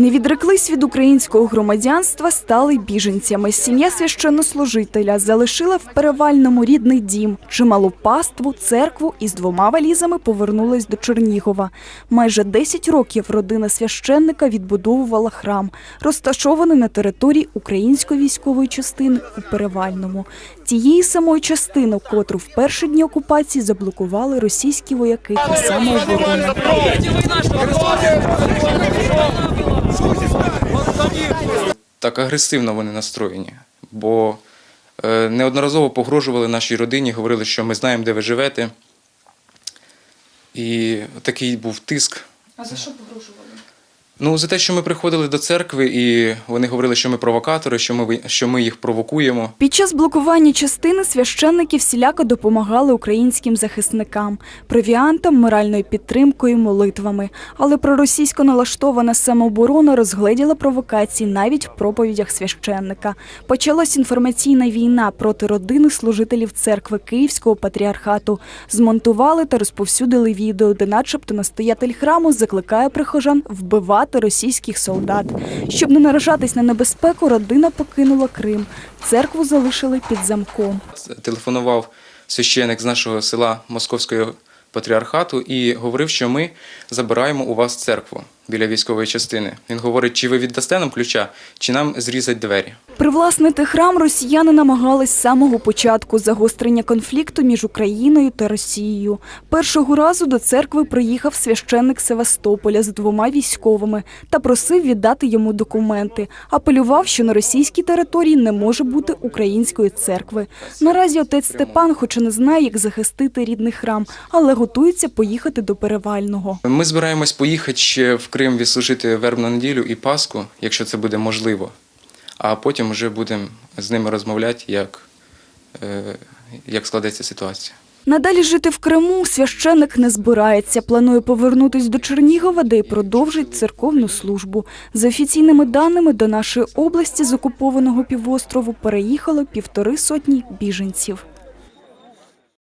Не відреклись від українського громадянства, стали біженцями. Сім'я священнослужителя залишила в перевальному рідний дім, чималу паству, церкву і з двома валізами повернулась до Чернігова. Майже 10 років родина священника відбудовувала храм, розташований на території української військової частини у перевальному. Тієї самої частини, котру в перші дні окупації заблокували російські вояки і самооборони. Так агресивно вони настроєні, бо е, неодноразово погрожували нашій родині, говорили, що ми знаємо, де ви живете. І такий був тиск. А за що погрожували? Ну, за те, що ми приходили до церкви, і вони говорили, що ми провокатори, що ми, що ми їх провокуємо. Під час блокування частини священники всіляко допомагали українським захисникам провіантом, моральною підтримкою, молитвами. Але проросійсько налаштована самооборона розгледіла провокації навіть в проповідях священника. Почалась інформаційна війна проти родини служителів церкви Київського патріархату. Змонтували та розповсюдили відео, де, начебто, настоятель храму закликає прихожан вбивати російських солдат. Щоб не наражатись на небезпеку, родина покинула Крим. Церкву залишили під замком. Телефонував священик з нашого села Московського патріархату і говорив, що ми забираємо у вас церкву біля військової частини. Він говорить, чи ви віддасте нам ключа, чи нам зрізать двері. Привласнити храм росіяни намагались з самого початку загострення конфлікту між Україною та Росією. Першого разу до церкви приїхав священник Севастополя з двома військовими та просив віддати йому документи. Апелював, що на російській території не може бути української церкви. Наразі отець Степан, хоч і не знає, як захистити рідний храм, але готується поїхати до Перевального. Ми збираємось поїхати ще в Крим відслужити вербну неділю і Пасху, якщо це буде можливо. А потім вже будемо з ними розмовляти, як, е, як складеться ситуація. Надалі жити в Криму священик не збирається. Планує повернутись до Чернігова, де й продовжить церковну службу. За офіційними даними, до нашої області з окупованого півострову переїхало півтори сотні біженців.